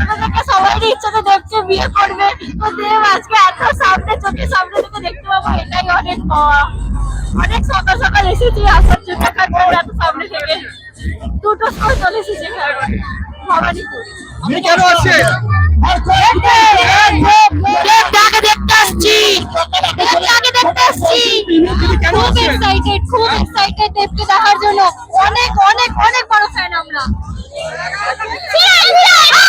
আমাদেরকে সবারই ইচ্ছা তো দেবকে বিয়ে করবে তো দেব আজকে এত সামনে চোখের সামনে থেকে দেখতে পাবো এটাই অনেক পাওয়া অনেক সকাল সকাল এসেছি আসার জন্য কারণ এত সামনে থেকে দুটো সময় চলে এসেছি ভবানীপুর কেন আসছেন দেখতে আসছি দেবটাকে দেখতে আসছি খুব এক্সাইটেড খুব এক্সাইটেড দেবকে দেখার জন্য অনেক অনেক অনেক বড় ফ্যান আমরা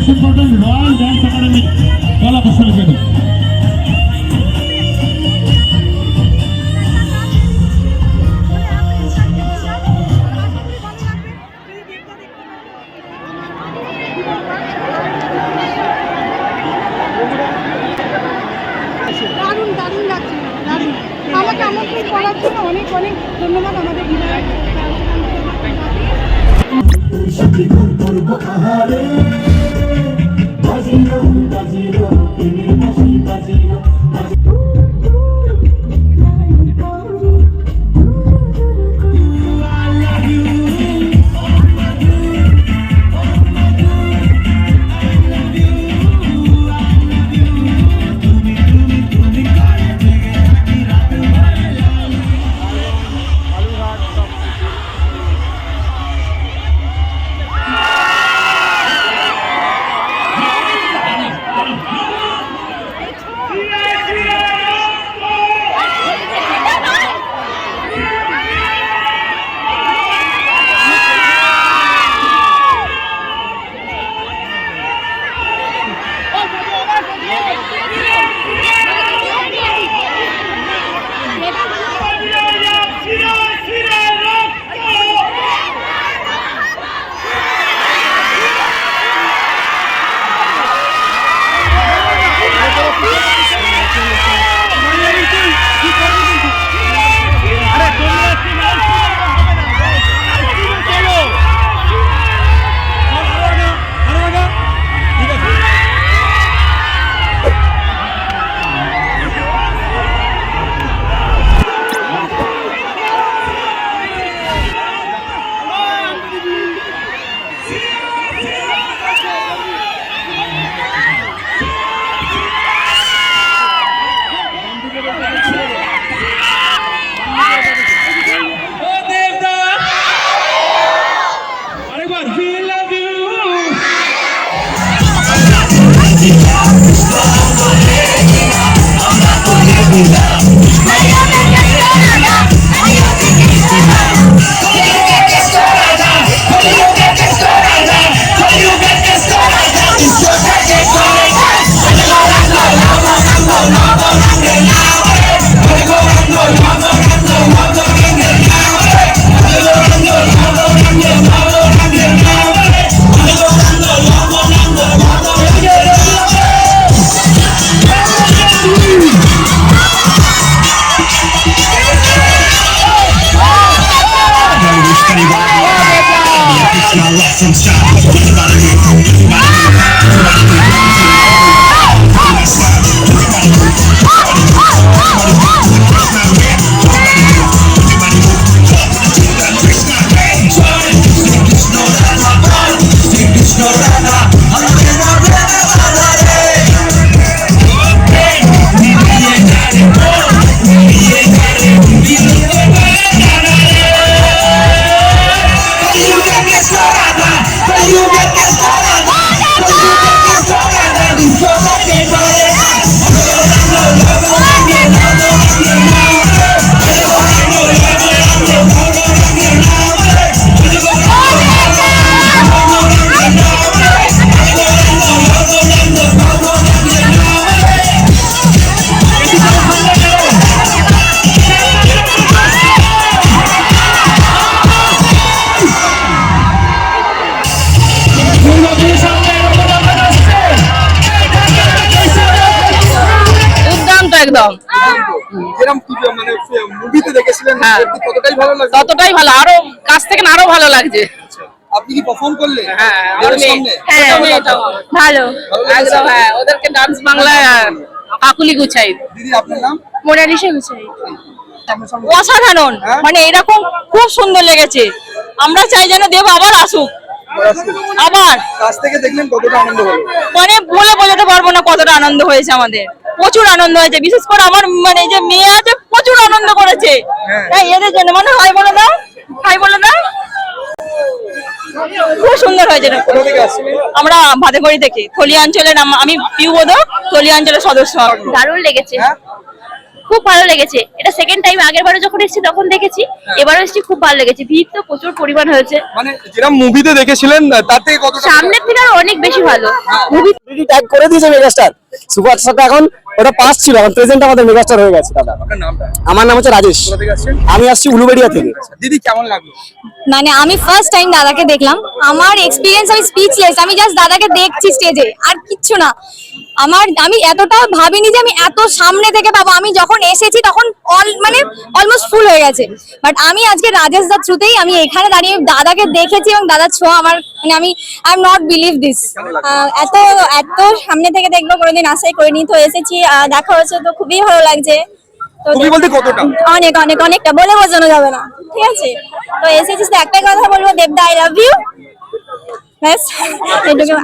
নৃত্য পরিবেশন করবেন রয়্যাল ডান্স একাডেমি কলা কুশলী কেন্দ্র দারুণ দারুণ লাগছে দারুণ। আমাকে আমন্ত্রণ করার জন্য অনেক অনেক ধন্যবাদ আমাদের বিধায়ক। I'm not gonna let you down. from shot. What about a hit? লাগছে ততটাই ভালো। আরও কাছ থেকে আরও ভালো লাগছে। আপনি কি পারফর্ম করলেন? হ্যাঁ আমার ওদের মেয়ে- সামনে? হ্যাঁ ভালো ভালো। একদম হ্যাঁ ওদেরকে ডান্স বাংলায় কাকুলি গুছাই। দিদি আপনার নাম? মোনালিসা গুছাই। অসাধারণ। হ্যাঁ? মানে এরকম খুব সুন্দর লেগেছে। আমরা চাই যেন দেব আবার আসুক। আবার। কাছ থেকে দেখলেন কতটা আনন্দ হলো? মানে বলে বোঝাতে পারব না কতটা আনন্দ হয়েছে আমাদের। প্রচুর আনন্দ হয়েছে। বিশেষ করে আমার মানে যে মেয়ে আছে প্রচুর আনন্দ করেছে। হ্যাঁ। এদের জন্য মানে হয় বলে না হাই বলে না। খুব সুন্দর হয়েছে আমরা ভাতেগড়ি থেকে থলি অঞ্চলের আম- আমি পিউবোধ থলি অঞ্চলের সদস্য। দারুণ লেগেছে। হ্যাঁ? খুব ভালো লেগেছে। এটা সেকেন্ড টাইম আগের বারে যখন এসেছি তখন দেখেছি এবারও এসেছি খুব ভালো লেগেছে। ভিড় তো প্রচুর পরিমাণ হয়েছে। মানে যেরকম মুভিতে দেখেছিলেন তার থেকে কতটা সামনের থেকে আরও অনেক বেশি ভালো। মুভি ট্যাগ করে দিয়েছে মেগাস্টার সুপারস্টারটা এখন ওটা পাস ছিল এখন প্রেজেন্ট আমাদের মেগাস্টার হয়ে গেছে দাদা। আপনার নামটা? আমার নাম হচ্ছে রাজেশ। কোথা থেকে আসছেন? আমি আসছি উলুবেড়িয়া থেকে। দিদি কেমন লাগল? মানে আমি ফার্স্ট টাইম দাদাকে দেখলাম। আমার এক্সপিরিয়েন্স আমি স্পিচলেস আমি জাস্ট দাদাকে দেখছি স্টেজে আর কিচ্ছু না। আমার আমি এতটা ভাবিনি যে আমি এত সামনে থেকে পাবো। আমি যখন এসেছি তখন অল মানে অলমোস্ট ফুল হয়ে গেছে। বাট আমি আজকে রাজেশ দার থ্রুতেই আমি এখানে দাঁড়িয়ে দাদাকে দেখেছি এবং দাদার ছোঁয়া আমার মানে আমি I am not believe this এত এত সামনে থেকে দেখব কোনোদিন আশাই করিনি। তো এসেছি দেখা হয়েছে তো খুবই ভালো লাগছে? অনেক অনেক অনেকটা বলে বোঝানো যাবে না। ঠিক আছে? তো এসেছিস তো একটাই কথা বলব দেবদা আই লাভ ইউ ব্যাস এটুকু।